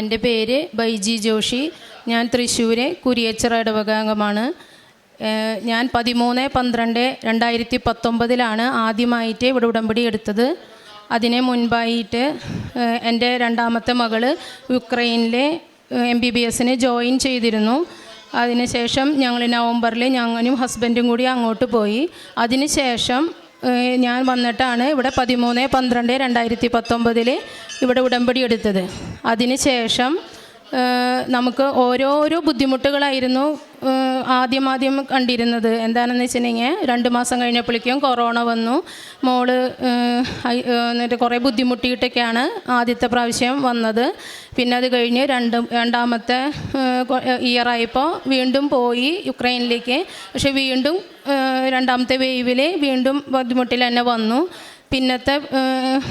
എന്റെ പേര് ബൈജി ജോഷി. ഞാൻ തൃശ്ശൂരെ കുരിയച്ചിറ ഇടവകാംഗമാണ് ഞാൻ പതിമൂന്ന് പന്ത്രണ്ട് രണ്ടായിരത്തി പത്തൊമ്പതിലാണ് ആദ്യമായിട്ട് ഇവിടെ ഉടമ്പടി എടുത്തത്. അതിനെ മുൻപായിട്ട് എന്റെ രണ്ടാമത്തെ മകൾ യുക്രൈനിലെ എം ബി ബി എസിന് ജോയിൻ ചെയ്തിരുന്നു. അതിനുശേഷം ഞങ്ങൾ നവംബറിൽ ഞങ്ങനും ഹസ്ബൻഡും കൂടി അങ്ങോട്ട് പോയി. അതിനുശേഷം ഞാൻ വന്നിട്ടാണ് ഇവിടെ പതിമൂന്ന് പന്ത്രണ്ട് രണ്ടായിരത്തി പത്തൊമ്പതിൽ ഇവിടെ ഉടമ്പടി എടുത്തത്. അതിനുശേഷം ഏഹ് നമുക്ക് ഓരോരോ ബുദ്ധിമുട്ടുകളായിരുന്നു ആദ്യമാദ്യം ആദ്യം ആദ്യം കണ്ടിരുന്നത്. എന്താണെന്ന് വെച്ചിട്ടുണ്ടെങ്കിൽ രണ്ട് മാസം കഴിഞ്ഞപ്പോഴേക്കും കൊറോണ വന്നു. മോൾ എന്നിട്ട് കുറേ ബുദ്ധിമുട്ടിയിട്ടൊക്കെയാണ് ആദ്യത്തെ പ്രാവശ്യം വന്നത്. പിന്നെ അത് കഴിഞ്ഞ് രണ്ട് രണ്ടാമത്തെ ഇയറായപ്പോൾ വീണ്ടും പോയി യുക്രൈനിലേക്ക്. പക്ഷെ വീണ്ടും രണ്ടാമത്തെ വേവിൽ വീണ്ടും ബുദ്ധിമുട്ടിൽ തന്നെ വന്നു. പിന്നത്തെ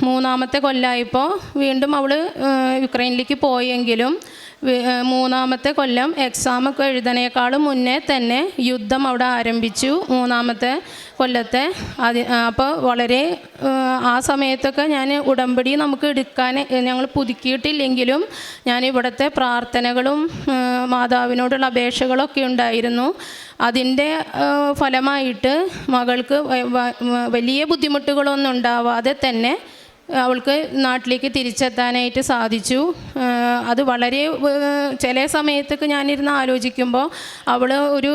മൂന്നാമത്തെ കൊല്ലായപ്പോൾ വീണ്ടും അവൾ യുക്രൈനിലേക്ക് പോയെങ്കിലും മൂന്നാമത്തെ കൊല്ലം എക്സാമൊക്കെ എഴുതണേക്കാളും മുന്നേ തന്നെ യുദ്ധം അവിടെ ആരംഭിച്ചു. മൂന്നാമത്തെ കൊല്ലത്തെ അതി അപ്പോൾ വളരെ ആ സമയത്തൊക്കെ ഞാൻ ഉടമ്പടി നമുക്ക് എടുക്കാൻ ഞങ്ങൾ പുതുക്കിയിട്ടില്ലെങ്കിലും ഞാൻ ഇവിടുത്തെ പ്രാർത്ഥനകളും മാതാവിനോടുള്ള അപേക്ഷകളൊക്കെ ഉണ്ടായിരുന്നു. അതിന്റെ ഫലമായിട്ട് മകൾക്ക് വലിയ ബുദ്ധിമുട്ടുകളൊന്നും ഉണ്ടാവാതെ തന്നെ അവൾക്ക് നാട്ടിലേക്ക് തിരിച്ചെത്താനായിട്ട് സാധിച്ചു. അത് വളരെ ചില സമയത്തൊക്കെ ഞാനിരുന്ന് ആലോചിക്കുമ്പോൾ അവൾ ഒരു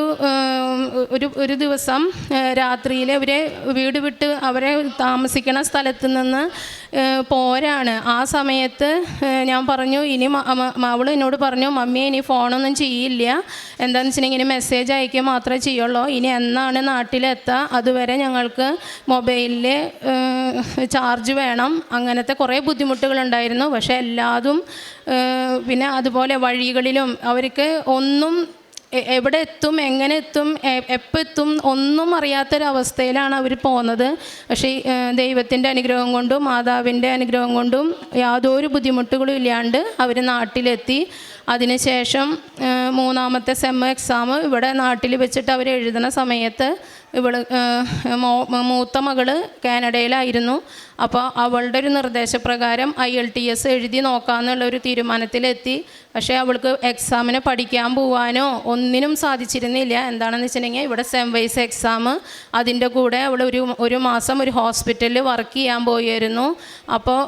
ഒരു ഒരു ദിവസം രാത്രിയിൽ അവരെ വീട് വിട്ട് അവരെ താമസിക്കുന്ന സ്ഥലത്ത് നിന്ന് പോരാണ്. ആ സമയത്ത് ഞാൻ പറഞ്ഞു ഇനി അവൾ എന്നോട് പറഞ്ഞു മമ്മി ഇനി ഫോണൊന്നും ചെയ്യില്ല. എന്താണെന്ന് വെച്ചിട്ടുണ്ടെങ്കിൽ ഇനി മെസ്സേജ് അയക്കുക മാത്രമേ ചെയ്യുള്ളൂ. ഇനി എന്നാണ് നാട്ടിലെത്തുക അതുവരെ ഞങ്ങൾക്ക് മൊബൈലിൽ ചാർജ് വേണം. അങ്ങനത്തെ കുറേ ബുദ്ധിമുട്ടുകളുണ്ടായിരുന്നു. പക്ഷേ എല്ലാതും പിന്നെ അതുപോലെ വഴികളിലും അവർക്ക് ഒന്നും എവിടെ എത്തും എങ്ങനെ എത്തും എപ്പോൾ എത്തും ഒന്നും അറിയാത്തൊരവസ്ഥയിലാണ് അവർ പോകുന്നത് പക്ഷേ ദൈവത്തിന്റെ അനുഗ്രഹം കൊണ്ടും മാതാവിന്റെ അനുഗ്രഹം കൊണ്ടും യാതൊരു ബുദ്ധിമുട്ടുകളും ഇല്ലാണ്ട് അവർ നാട്ടിലെത്തി. അതിനുശേഷം മൂന്നാമത്തെ സെമ്മ എക്സാം ഇവിടെ നാട്ടിൽ വെച്ചിട്ട് അവർ എഴുതുന്ന സമയത്ത് ഇവൾ മൂത്ത മകൾ കാനഡയിലായിരുന്നു. അപ്പോൾ അവളുടെ ഒരു നിർദ്ദേശപ്രകാരം ഐ എൽ ടി എസ് എഴുതി നോക്കാമെന്നുള്ള ഒരു തീരുമാനത്തിലെത്തി. പക്ഷേ അവൾക്ക് എക്സാമിന് പഠിക്കാൻ പോവാനോ ഒന്നിനും സാധിച്ചിരുന്നില്ല. എന്താണെന്ന് വെച്ചിട്ടുണ്ടെങ്കിൽ ഇവിടെ സെം വൈസ് എക്സാം അതിന്റെ കൂടെ അവൾ ഒരു ഒരു മാസം ഒരു ഹോസ്പിറ്റലിൽ വർക്ക് ചെയ്യാൻ പോയിരുന്നു. അപ്പോൾ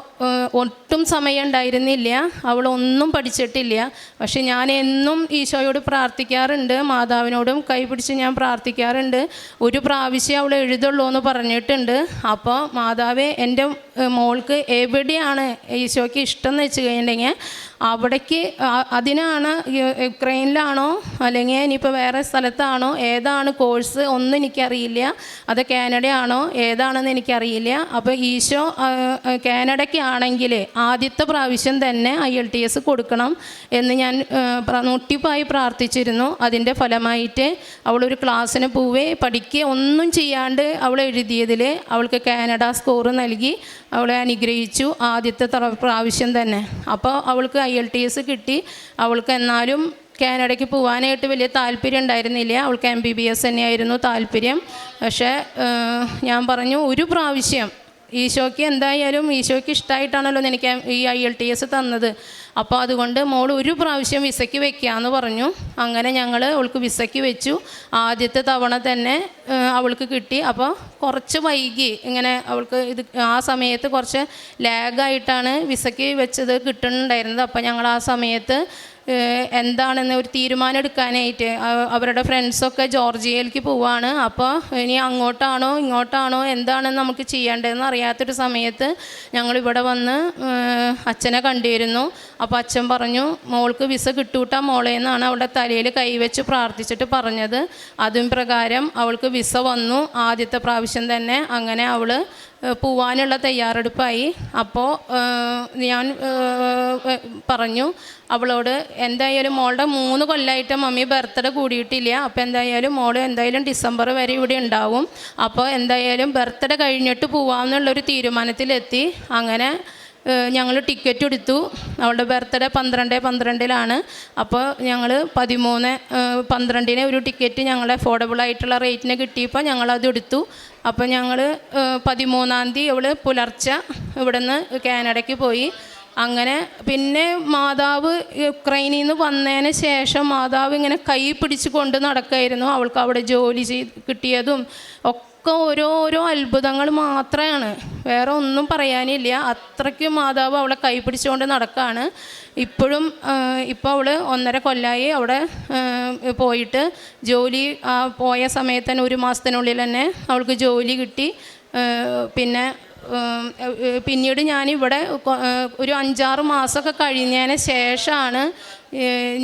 ഒട്ടും സമയം ഉണ്ടായിരുന്നില്ല. അവൾ ഒന്നും പഠിച്ചിട്ടില്ല. പക്ഷെ ഞാൻ എന്നും ഈശോയോട് പ്രാർത്ഥിക്കാറുണ്ട്. മാതാവിനോടും കൈപിടിച്ച് ഞാൻ പ്രാർത്ഥിക്കാറുണ്ട്. ഒരു പ്രാവശ്യം അവൾ എഴുതുള്ളൂ എന്ന് പറഞ്ഞിട്ടുണ്ട്. അപ്പോൾ മാതാവ് എന്റെ മോൾക്ക് എവിടെയാണ് ഈശോയ്ക്ക് ഇഷ്ടം എന്ന് വെച്ച് കഴിഞ്ഞിട്ടുണ്ടെങ്കിൽ അവിടേക്ക് അതിനാണ് യുക്രൈനിലാണോ അല്ലെങ്കിൽ ഇനിയിപ്പോൾ വേറെ സ്ഥലത്താണോ ഏതാണ് കോഴ്സ് ഒന്നും എനിക്കറിയില്ല. അത് കാനഡയാണോ ഏതാണെന്ന് എനിക്കറിയില്ല. അപ്പോൾ ഈശോ കാനഡയ്ക്കാണെങ്കിൽ ആദ്യത്തെ പ്രാവശ്യം തന്നെ ഐ എൽ ടി എസ് കൊടുക്കണം എന്ന് ഞാൻ നൊട്ടിപ്പായി പ്രാർത്ഥിച്ചിരുന്നു. അതിന്റെ ഫലമായിട്ട് അവളൊരു ക്ലാസ്സിന് പോവേ പഠിക്കുക ഒന്നും ചെയ്യാണ്ട് അവൾ എഴുതിയതിൽ അവൾക്ക് കാനഡ സ്കോർ നൽകി അവളെ അനുഗ്രഹിച്ചു ആദ്യത്തെ പ്രാവശ്യം തന്നെ. അപ്പോൾ അവൾക്ക് ഐ എൽ ടി എസ് കിട്ടി. അവൾക്ക് എന്നാലും കാനഡയ്ക്ക് പോകാനായിട്ട് വലിയ താല്പര്യം ഉണ്ടായിരുന്നില്ല. അവൾക്ക് എം ബി ബി എസ് തന്നെയായിരുന്നു താല്പര്യം. പക്ഷേ ഞാൻ പറഞ്ഞു ഒരു പ്രാവശ്യം ഈശോയ്ക്ക് എന്തായാലും ഈശോയ്ക്ക് ഇഷ്ടമായിട്ടാണല്ലോ എനിക്ക് ഈ ഐ എൽ ടി എസ് തന്നത്. അപ്പോൾ അതുകൊണ്ട് മോൾ ഒരു പ്രാവശ്യം വിസയ്ക്ക് വെക്കാമെന്ന് പറഞ്ഞു. അങ്ങനെ ഞങ്ങൾ അവൾക്ക് വിസയ്ക്ക് വെച്ചു. ആദ്യത്തെ തവണ തന്നെ അവൾക്ക് കിട്ടി. അപ്പോൾ കുറച്ച് വൈകി ഇങ്ങനെ അവൾക്ക് ഇത് ആ സമയത്ത് കുറച്ച് ലാഗായിട്ടാണ് വിസയ്ക്ക് വെച്ചത് കിട്ടുന്നുണ്ടായിരുന്നത്. അപ്പോൾ ഞങ്ങൾ ആ സമയത്ത് എന്താണെന്ന് ഒരു തീരുമാനം എടുക്കാനായിട്ട് അവരുടെ ഫ്രണ്ട്സൊക്കെ ജോർജിയയിലേക്ക് പോവാണ്. അപ്പോൾ ഇനി അങ്ങോട്ടാണോ ഇങ്ങോട്ടാണോ എന്താണെന്ന് നമുക്ക് ചെയ്യേണ്ടതെന്ന് അറിയാത്തൊരു സമയത്ത് ഞങ്ങളിവിടെ വന്ന് അച്ഛനെ കണ്ടിരുന്നു. അപ്പോൾ അച്ഛൻ പറഞ്ഞു മോൾക്ക് വിസ കിട്ടൂട്ടാ മോളെ എന്നാണ് അവളുടെ തലയിൽ കൈവച്ച് പ്രാർത്ഥിച്ചിട്ട് പറഞ്ഞത്. അതും പ്രകാരം അവൾക്ക് വിസ വന്നു. ആദ്യത്തെ പ്രാവശ്യം തന്നെ അങ്ങനെ അവൾ പോവാനുള്ള തയ്യാറെടുപ്പായി. അപ്പോൾ ഞാൻ പറഞ്ഞു അവളോട് എന്തായാലും മോളുടെ മൂന്ന് കൊല്ലമായിട്ട് മമ്മി ബർത്ത്ഡേ കൂടിയിട്ടില്ല. അപ്പോൾ എന്തായാലും മോൾ എന്തായാലും ഡിസംബർ വരെ ഇവിടെ ഉണ്ടാവും. അപ്പോൾ എന്തായാലും ബർത്ത്ഡേ കഴിഞ്ഞിട്ട് പോവാമെന്നുള്ളൊരു തീരുമാനത്തിലെത്തി. അങ്ങനെ ഞങ്ങൾ ടിക്കറ്റ് എടുത്തു. അവളുടെ ബർത്ത്ഡേ പന്ത്രണ്ട് പന്ത്രണ്ടിലാണ്. അപ്പോൾ ഞങ്ങൾ പതിമൂന്ന് പന്ത്രണ്ടിന് ഒരു ടിക്കറ്റ് ഞങ്ങൾ അഫോർഡബിൾ ആയിട്ടുള്ള റേറ്റിന് കിട്ടിയപ്പോൾ ഞങ്ങളത് എടുത്തു. അപ്പോൾ ഞങ്ങൾ പതിമൂന്നാം തീയതി അവൾ പുലർച്ചെ ഇവിടെ നിന്ന് കാനഡയ്ക്ക് പോയി. അങ്ങനെ പിന്നെ മാതാവ് യുക്രൈനിൽ നിന്ന് വന്നതിന് ശേഷം മാതാവ് ഇങ്ങനെ കൈ പിടിച്ച് കൊണ്ട് നടക്കായിരുന്നു. അവൾക്ക് അവിടെ ജോലി ചെയ്ത് കിട്ടിയതും ഒക്കെ ഓരോരോ അത്ഭുതങ്ങൾ മാത്രമാണ് വേറെ ഒന്നും പറയാനില്ല. അത്രയ്ക്കും മാതാവ് അവളെ കൈ പിടിച്ചുകൊണ്ട് നടക്കുകയാണ് ഇപ്പോഴും ഇപ്പോൾ അവൾ ഒന്നര കൊല്ലായി അവിടെ പോയിട്ട് ജോലി പോയ സമയത്ത് തന്നെ ഒരു മാസത്തിനുള്ളിൽ തന്നെ അവൾക്ക് ജോലി കിട്ടി. പിന്നെ പിന്നീട് ഞാനിവിടെ ഒരു അഞ്ചാറ് മാസമൊക്കെ കഴിഞ്ഞതിന് ശേഷമാണ്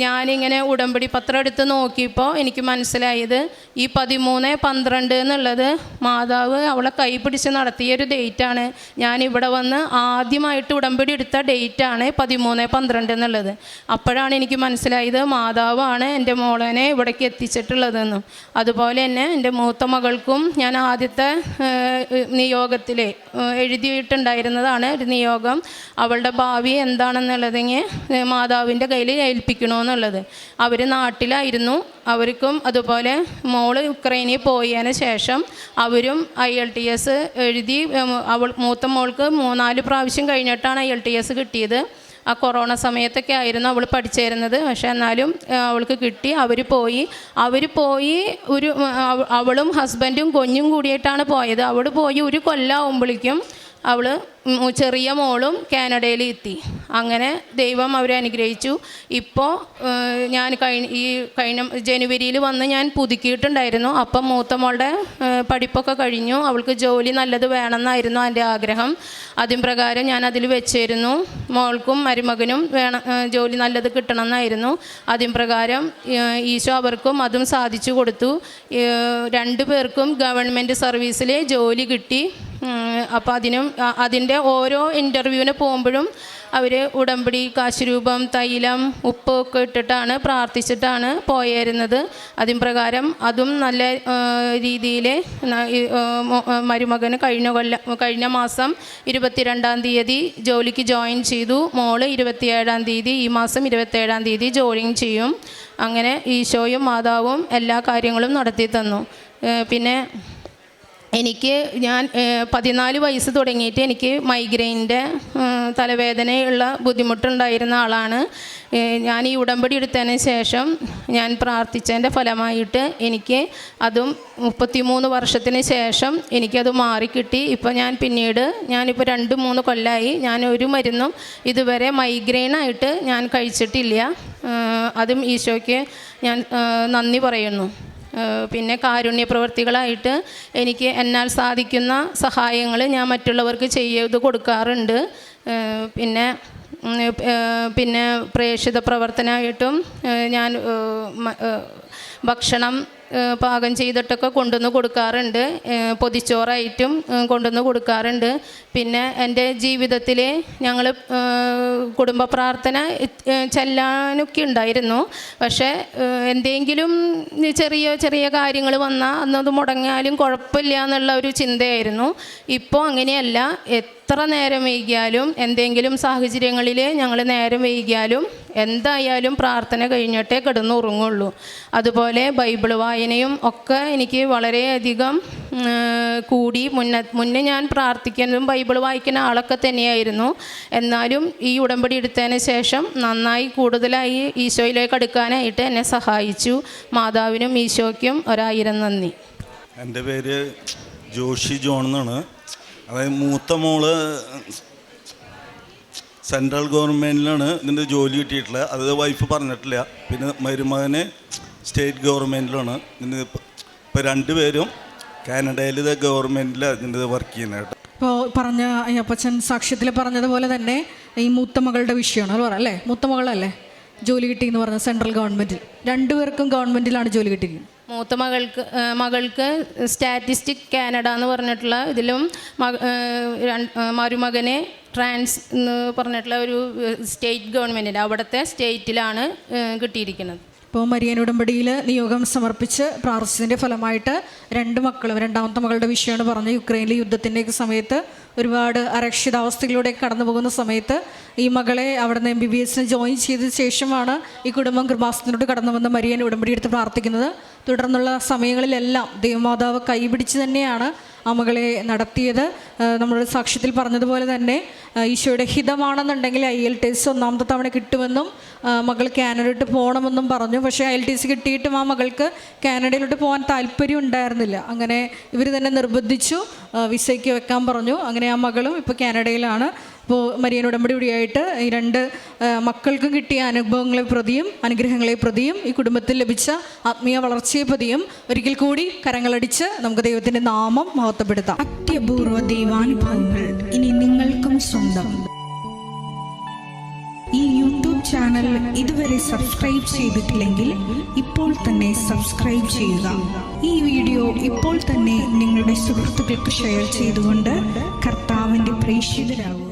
ഞാനിങ്ങനെ ഉടമ്പടി പത്രം എടുത്ത് നോക്കിയപ്പോൾ എനിക്ക് മനസ്സിലായത് ഈ പതിമൂന്ന് പന്ത്രണ്ട് എന്നുള്ളത് മാതാവ് അവളെ കൈ പിടിച്ച് നടത്തിയൊരു ഡേറ്റാണ്. ഞാനിവിടെ വന്ന് ആദ്യമായിട്ട് ഉടമ്പടി എടുത്ത ഡേറ്റാണ് പതിമൂന്ന് പന്ത്രണ്ട് എന്നുള്ളത്. അപ്പോഴാണ് എനിക്ക് മനസ്സിലായത് മാതാവാണ് എന്റെ മോളനെ ഇവിടേക്ക് എത്തിച്ചിട്ടുള്ളതെന്നും. അതുപോലെ തന്നെ എന്റെ മൂത്ത മകൾക്കും ഞാൻ ആദ്യത്തെ നിയോഗത്തിൽ എഴുതിയിട്ടുണ്ടായിരുന്നതാണ് ഒരു നിയോഗം. അവളുടെ ഭാവി എന്താണെന്നുള്ളതെങ്കിൽ മാതാവിന്റെ കയ്യിൽ ഏൽപ്പിക്കണമെന്നുള്ളത് അവർ നാട്ടിലായിരുന്നു. അവർക്കും അതുപോലെ മോൾ യുക്രൈനിൽ പോയതിന് ശേഷം അവരും ഐ എൽ ടി എസ് എഴുതി അവൾ മൂത്ത മോൾക്ക് മൂന്നാൽ പ്രാവശ്യം കഴിഞ്ഞിട്ടാണ് ഐ എൽ ടി എസ് കിട്ടിയത്. ആ കൊറോണ സമയത്തൊക്കെ ആയിരുന്നു അവൾ പഠിച്ചിരുന്നത്. പക്ഷെ എന്നാലും അവൾക്ക് കിട്ടി. അവർ പോയി. അവർ പോയി ഒരു അവളും ഹസ്ബൻഡും കൊഞ്ഞും കൂടിയിട്ടാണ് പോയത്. അവൾ പോയി ഒരു കൊല്ലാവുമ്പോഴേക്കും അവൾ ചെറിയ മോളും കാനഡയിൽ എത്തി. അങ്ങനെ ദൈവം അവരെ അനുഗ്രഹിച്ചു. ഇപ്പോൾ ഞാൻ കഴിഞ്ഞ ഈ കഴിഞ്ഞ ജനുവരിയിൽ വന്ന് ഞാൻ പുതുക്കിയിട്ടുണ്ടായിരുന്നു. അപ്പം മൂത്ത മോളുടെ പഠിപ്പൊക്കെ കഴിഞ്ഞു. അവൾക്ക് ജോലി നല്ലത് വേണമെന്നായിരുന്നു എന്റെ ആഗ്രഹം. അതിൻ പ്രകാരം ഞാൻ അതിൽ വെച്ചിരുന്നു. മോൾക്കും മരുമകനും വേണം ജോലി നല്ലത് കിട്ടണമെന്നായിരുന്നു. അതിൻ പ്രകാരം ഈശോ അവർക്കും അതും സാധിച്ചു കൊടുത്തു. രണ്ടു പേർക്കും ഗവൺമെന്റ് സർവീസിൽ ജോലി കിട്ടി. അപ്പോൾ അതിനും അതിന്റെ ഓരോ ഇന്റർവ്യൂവിന് പോകുമ്പോഴും അവർ ഉടമ്പടി കാശുരൂപം തൈലം ഉപ്പ് ഒക്കെ ഇട്ടിട്ടാണ് പ്രാർത്ഥിച്ചിട്ടാണ് പോയിരുന്നത്. അതിൻ പ്രകാരം അതും നല്ല രീതിയിൽ മരുമകന് കഴിഞ്ഞ കൊല്ല കഴിഞ്ഞ മാസം ഇരുപത്തിരണ്ടാം തീയതി ജോലിക്ക് ജോയിൻ ചെയ്തു. മോൾ ഇരുപത്തിയേഴാം തീയതി ഈ മാസം ഇരുപത്തേഴാം തീയതി ജോയിൻ ചെയ്യും. അങ്ങനെ ഈശോയും മാതാവും എല്ലാ കാര്യങ്ങളും നടത്തി തന്നു. പിന്നെ എനിക്ക് ഞാൻ പതിനാല് വയസ്സ് തുടങ്ങിയിട്ട് എനിക്ക് മൈഗ്രെയിന്റെ തലവേദനയുള്ള ബുദ്ധിമുട്ടുണ്ടായിരുന്ന ആളാണ്. ഞാൻ ഈ ഉടമ്പടി എടുത്തതിന് ശേഷം ഞാൻ പ്രാർത്ഥിച്ചതിന്റെ ഫലമായിട്ട് എനിക്ക് അതും മുപ്പത്തിമൂന്ന് വർഷത്തിന് ശേഷം എനിക്കത് മാറിക്കിട്ടി. ഇപ്പോൾ ഞാൻ പിന്നീട് ഞാനിപ്പോൾ രണ്ട് മൂന്ന് കൊല്ലമായി ഞാൻ ഒരു മരുന്നും ഇതുവരെ മൈഗ്രെയിനായിട്ട് ഞാൻ കഴിച്ചിട്ടില്ല. അതും ഈശോയ്ക്ക് ഞാൻ നന്ദി പറയുന്നു. പിന്നെ കാരുണ്യ പ്രവർത്തികളായിട്ട് എനിക്ക് എന്നാൽ സാധിക്കുന്ന സഹായങ്ങൾ ഞാൻ മറ്റുള്ളവർക്ക് ചെയ്ത് കൊടുക്കാറുണ്ട്. പിന്നെ പിന്നെ പ്രേക്ഷിത പ്രവർത്തനമായിട്ടും ഞാൻ ഭക്ഷണം പാകം ചെയ്തിട്ടൊക്കെ കൊണ്ടുവന്ന് കൊടുക്കാറുണ്ട്. പൊതിച്ചോറായിട്ടും കൊണ്ടുവന്ന് കൊടുക്കാറുണ്ട്. പിന്നെ എന്റെ ജീവിതത്തിൽ ഞങ്ങൾ കുടുംബ പ്രാർത്ഥന ചെല്ലാനൊക്കെ ഉണ്ടായിരുന്നു. പക്ഷേ എന്തെങ്കിലും ചെറിയ ചെറിയ കാര്യങ്ങൾ വന്നാൽ അന്നത് മുടങ്ങിയാലും കുഴപ്പമില്ല എന്നുള്ള ഒരു ചിന്തയായിരുന്നു. ഇപ്പോൾ അങ്ങനെയല്ല. എത്ര നേരം വൈകിയാലും എന്തെങ്കിലും സാഹചര്യങ്ങളിൽ ഞങ്ങൾ നേരം വൈകിയാലും എന്തായാലും പ്രാർത്ഥന കഴിഞ്ഞിട്ടേ കിടന്നുറങ്ങുള്ളൂ. അതുപോലെ ബൈബിൾ വായനയും ഒക്കെ എനിക്ക് വളരെയധികം കൂടി മുന്ന മുന്നേ ഞാൻ പ്രാർത്ഥിക്കുന്നതും ബൈബിൾ വായിക്കുന്ന ആളൊക്കെ തന്നെയായിരുന്നു. എന്നാലും ഈ ഉടമ്പടി എടുത്തതിന് ശേഷം നന്നായി കൂടുതലായി ഈശോയിലേക്ക് അടുക്കാനായിട്ട് എന്നെ സഹായിച്ചു. മാതാവിനും ഈശോയ്ക്കും ഒരായിരം നന്ദി. എന്റെ പേര് ജോഷി ജോൺ എന്നാണ്. അതായത് മൂത്ത മോൾ സെൻട്രൽ ഗവൺമെന്റിലാണ് ഇതിന്റെ ജോലി കിട്ടിയിട്ടുള്ളത്. അത് വൈഫ് പറഞ്ഞിട്ടില്ല. പിന്നെ മരുമകന് സ്റ്റേറ്റ് ഗവൺമെന്റിലാണ് ഇതിന്റെ ഇപ്പോൾ രണ്ടുപേരും കാനഡയിൽ ഇത് ഗവൺമെന്റിലാണ് ഇതിന്റെ വർക്ക് ചെയ്യുന്നത് ഇപ്പോൾ പറഞ്ഞ അയ്യപ്പച്ചൻ സാക്ഷ്യത്തിൽ പറഞ്ഞതുപോലെ തന്നെ ഈ മൂത്ത മകളുടെ വിഷയമാണ്. അത് പറ അല്ലേ? മൂത്ത മകളല്ലേ? ജോലി കിട്ടി എന്ന് പറഞ്ഞ സെൻട്രൽ ഗവൺമെന്റിൽ രണ്ടുപേർക്കും ഗവൺമെന്റിലാണ് ജോലി കിട്ടിയിരിക്കുന്നത്. മൂത്ത മകൾക്ക് മകൾക്ക് സ്റ്റാറ്റിസ്റ്റിക് കാനഡ എന്ന് പറഞ്ഞിട്ടുള്ള ഇതിലും മരുമകനെ ട്രാൻസ് എന്ന് പറഞ്ഞിട്ടുള്ള ഒരു സ്റ്റേറ്റ് ഗവൺമെന്റിന്റെ അവിടുത്തെ സ്റ്റേറ്റിലാണ് കിട്ടിയിരിക്കുന്നത്. ഇപ്പോൾ മരിയൻ ഉടമ്പടിയിൽ നിയോഗം സമർപ്പിച്ച് പ്രാർത്ഥിച്ചതിന്റെ ഫലമായിട്ട് രണ്ട് മക്കളും രണ്ടാമത്തെ മകളുടെ വിഷയമാണ് പറഞ്ഞ് യുക്രൈനിലെ യുദ്ധത്തിന്റെയൊക്കെ സമയത്ത് ഒരുപാട് അരക്ഷിതാവസ്ഥയിലൂടെ കടന്നു പോകുന്ന സമയത്ത് ഈ മകളെ അവിടെ നിന്ന് എം ബി ബി എസിന് ജോയിൻ ചെയ്ത ശേഷമാണ് ഈ കുടുംബം കൃപാസനത്തിനോട് കടന്നു വന്ന് മരിയൻ ഉടമ്പടി എടുത്ത് പ്രാർത്ഥിക്കുന്നത്. തുടർന്നുള്ള സമയങ്ങളിലെല്ലാം ദൈവമാതാവ് കൈപിടിച്ച് തന്നെയാണ് ആ നടത്തിയത്. നമ്മുടെ സാക്ഷ്യത്തിൽ പറഞ്ഞതുപോലെ തന്നെ ഈശോയുടെ ഹിതമാണെന്നുണ്ടെങ്കിൽ ഐ എൽ ടി എസ് ഒന്നാമത്തെ തവണ കിട്ടുമെന്നും മകൾ കാനഡയിലോട്ട് പോകണമെന്നും പറഞ്ഞു. പക്ഷേ ഐ എൽ ടി സി കിട്ടിയിട്ടും ആ മകൾക്ക് കാനഡയിലോട്ട് പോകാൻ താല്പര്യം ഉണ്ടായിരുന്നില്ല. അങ്ങനെ ഇവർ തന്നെ നിർബന്ധിച്ചു വിസയ്ക്ക് വെക്കാൻ പറഞ്ഞു. അങ്ങനെ ആ മകളും ഇപ്പോൾ കാനഡയിലാണ്. അപ്പോൾ മരിയൻ ഉടമ്പടി വഴിയായിട്ട് ഈ രണ്ട് മക്കൾക്കും കിട്ടിയ അനുഭവങ്ങളെ പ്രതിയും അനുഗ്രഹങ്ങളെ പ്രതിയും ഈ കുടുംബത്തിൽ ലഭിച്ച ആത്മീയ വളർച്ചയെ പ്രതിയും ഒരിക്കൽ കൂടി കരങ്ങളടിച്ച് നമുക്ക് ദൈവത്തിന്റെ നാമം മഹത്വപ്പെടുത്താം. അത്യപൂർവ ദൈവാനുഭവങ്ങൾ ഇനി നിങ്ങൾക്കും സ്വന്തം. ഈ യൂട്യൂബ് ചാനൽ ഇതുവരെ സബ്സ്ക്രൈബ് ചെയ്തിട്ടില്ലെങ്കിൽ ഇപ്പോൾ തന്നെ സബ്സ്ക്രൈബ് ചെയ്യുക. ഈ വീഡിയോ ഇപ്പോൾ തന്നെ നിങ്ങളുടെ സുഹൃത്തുക്കൾക്ക് ഷെയർ ചെയ്തുകൊണ്ട് കർത്താവിന്റെ പ്രേക്ഷിതരാകുക.